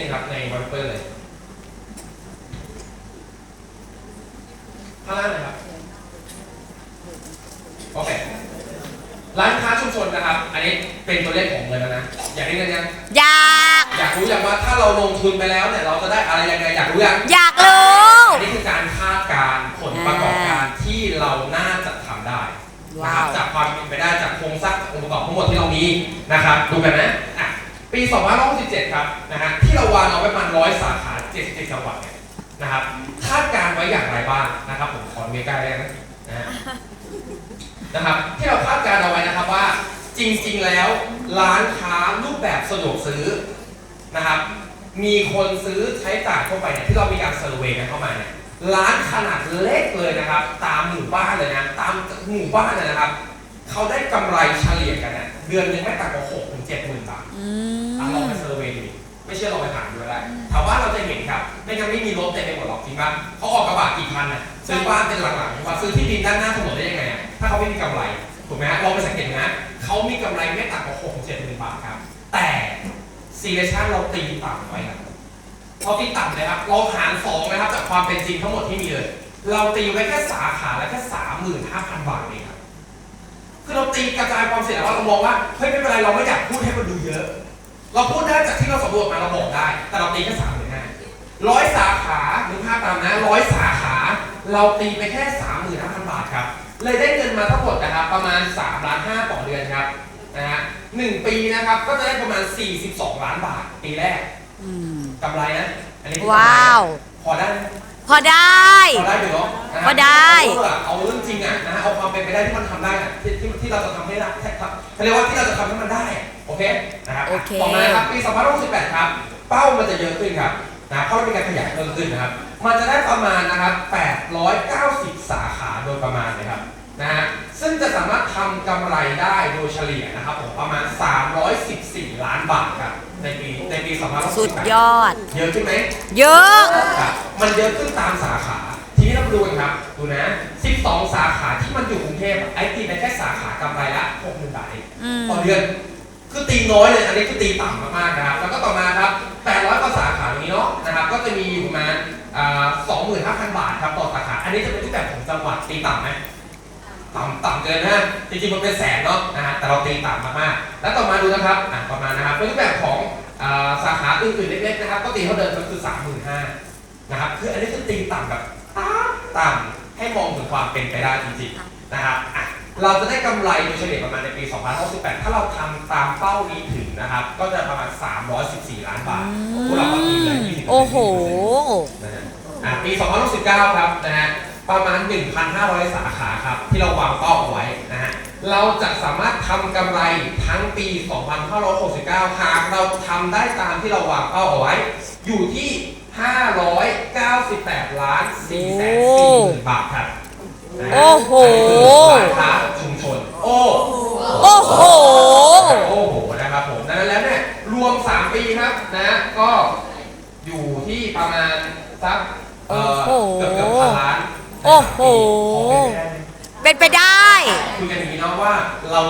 นึงครับในวอลเปอร์เลยข้างล่างเลยครับโอเคร้านค้าชุมชนนะครับ อันนี้เป็นตัวเลขของเงินแล้วนะ อยากได้เงินยัง อยากอยากรู้อย่างว่าถ้าเราลงทุนไปแล้วเนี่ยเราจะได้อะไรยังไงอยากรู้ยังอยากรู้อันนี้คือการคาดการณ์ผลประกอบการที่เราน่าจะทำได้นะครับว้าวจากความเป็นไปได้จากโครงสร้างองค์ประกอบทั้งหมดที่เรามีนะครับดูกันนะอะ ปี 2567 ครับนะฮะที่เราวางเอาไว้ประมาณร้อยสาขา 77 จังหวัดเนี่ยนะครับคาดการณ์ไว้อย่างไรบ้างนะครับ ผมขอเมกล้ได้ไหมนะฮะนะครับ ที่เราคาดการณ์เอาไว้นะครับว่าจริงๆแล้วร้านค้ารูปแบบสะดวกซื้อนะครับ มีคนซื้อใช้จ่ายทั่วไปเนี่ยที่เรามีการเซอร์เวย์กันเข้ามาเนี่ยร้านขนาดเล็กเลยนะครับ ตามหมู่บ้านเลยนะตามหมู่บ้านเลยนะครับ เขาได้กำไรเฉลี่ยกันเนี่ยเดือนหนึงไม่ต่ำกว่าหกถึงเจ็ดหมื่นบาทอือะลองมไปเซอร์เวย์ดูดิไม่เชื่อลองไปถามดูก็ได้ถามว่าเราจะเห็นครับไม่งั้นไม่มีรถเต็มไปหมดหรอกจริงป่ะเขาออกกระบะกี่คันน่ะซื้อบ้านเป็นหลังๆว่าซื้อที่ดินด้านหน้าถนนได้ยังไงอะถ้าเขาไม่มีกำไรถูกไหมฮะลองไปสังเกตดูนะเขามีกำไรไม่ต่ำกว่าหกถึงเจ็ดหมื่นบาทครับ แต่ซีเรชั่นเราตีต่ำไว้ครับเราตีต่ำเลยครับเราหารสองนะครับจากความเป็นจริงทั้งหมดที่มีเลย เราตีไว้แค่สาขาละแค่สามหมื่นห้าพันบาทเองครับ คือเราตีกระจายความเสี่ยงแล้วเรามองว่าเฮ้ยไม่เป็นไรเราไม่อยากพูดให้มันดูเยอะ เราพูดได้จากที่เราสำรวจมาเราบอกได้ แต่เราตีแค่สามหมื่นห้าร้อยสาขาหรือภาพตามนะร้อยสาขา เราตีไปแค่สามหมื่นห้าพันบาทครับ เลยได้เงินมาทั้งหมดนะครับประมาณ3ล้านห้าต่อเดือนครับนะฮะหนึ่งปีนะครับก็จะได้ประมาณ 42 ล้านบาท ปีแรกอืมกำไรนะ อันนี้คือกำไรว้าวพอได้ไหมพอได้ พอได้อยู่เนาะนะฮะพอได้ เอาเรื่องเอาเรื่องจริงอะนะฮะเอาความเป็นไปได้ที่มันทำได้อะที่ที่ที่เราจะทำให้ได้ครับเขาเรียกว่าที่เราจะทำให้มันได้อะโอเคนะครับโอเค ต่อมานะครับปี2068ครับ เป้ามันจะเยอะขึ้นครับนะเพราะมันมีการขยายเพิ่มขึ้นนะครับ มันจะได้ประมาณนะครับ890 สาขาโดยประมาณนะครับนะฮะซึ่งจะสามารถทำกำไรได้โดยเฉลี่ยนะครับผมประมาณ 314 ล้านบาทครับในปีในปี2068 สุดยอด เยอะขึ้นไหมเยอะ ครับมันเยอะขึ้นตามสา ขาทีนี้เรามาดูกันครับ ดูนะ 12 สาขาที่มันอยู่กรุงเทพไอ้ตีไปแค่สาขากำไรละ60,000บาทเองอืมต่อเดือน คือตีน้อยเลย อันนี้คือตีต่ำมากๆนะครับ แล้วก็ต่อมาครับ 800กว่าสาขาตรงนี้เนาะนะครับ ก็จะมีอยู่ประมาณอ่า25,000 บาทครับต่อสาขา อันนี้จะเป็นรูปแบบของจังหวัดตีต่ำไหมต่ำต่ำเกินนะจริงๆมันเป็นแสนเนาะนะฮะแต่เราตีต่ำมากๆ แล้วต่อมาดูนะครับอะประมาณนะครับเป็นรูปแบบของอ่าสาขาอื่นๆเล็กๆนะครับ ก็ตีเท่าเดิมก็คือ 35,000นะครับ คืออันนี้คือตีต่ำแบบ ต่ำต่ำให้มองถึงความเป็นไปได้จริงๆนะครับอะเราจะได้กำไรโดยเฉลี่ยประมาณในปี 2068 ถ้าเราทำตามเป้านี้ถึงนะครับ ก็จะประมาณ 314 ล้านบาทพวกเราก็ตีเลย20%โอ้โหนะฮะอะปี 2069ครับนะฮะประมาณ 1,500 สาขาครับ ที่เราวางเป้าเอาไว้นะฮะเราจะสามารถทำกำไรทั้งปี 2569 หากเราทำได้ตามที่เราวางเป้าเอาไว้ อยู่ที่ 598 ล้าน4แสน4ห มื่นบาทครับนะฮะโอ้โหอันนี้คือร้านค้าชุมชน โอ้โอ้โห โอ้โห นะครับผมดังนั้นแล้วเนี่ย รวม 3 ปีครับนะ ก็อยู่ที่ประมาณสักเอ่อโอ้โห เกือบเกือบพันล้านโอ้โหในสามปีเป็นไปได้ คุยกันอย่างนี้เนาะว่าเรา